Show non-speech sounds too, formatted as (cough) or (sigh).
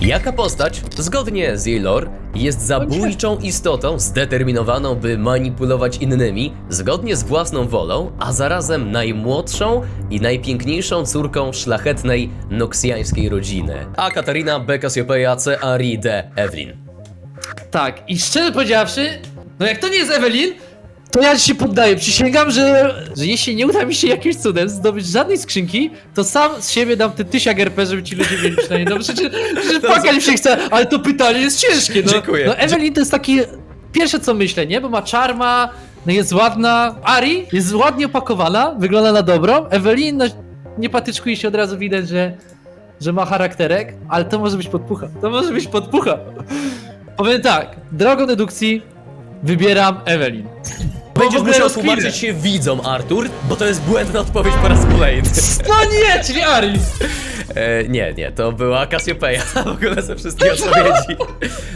Jaka postać, zgodnie z jej lore, jest zabójczą istotą zdeterminowaną, by manipulować innymi, zgodnie z własną wolą, a zarazem najmłodszą i najpiękniejszą córką szlachetnej noksjańskiej rodziny? A Katarina B. C. Ari D. Evelyn. Tak, i szczerze powiedziawszy, no jak to nie jest Ewelin, to ja się poddaję. Przysięgam, że, że jeśli nie uda mi się jakimś cudem zdobyć żadnej skrzynki, to sam z siebie dam ten tysiak RP, żeby ci ludzie mieli przynajmniej. No przecież, przecież płakać mi się chce, ale to pytanie jest ciężkie. No, Dziękuję. No Ewelin to jest takie pierwsze co myślę, nie? Bo ma czarma, no jest ładna. Ari jest ładnie opakowana, wygląda na dobrą. Ewelin, no nie patyczkuje się od razu widać, że, że ma charakterek, ale to może być podpucha. To może być podpucha. Powiem tak, drogą dedukcji wybieram Ewelin. Będziesz musiał tłumaczyć się widzom, Artur, bo to jest błędna odpowiedź po raz kolejny. (laughs) No nie, czyli Ari. E, nie, nie, to była Cassiopeia (laughs) w ogóle ze wszystkich (laughs) odpowiedzi.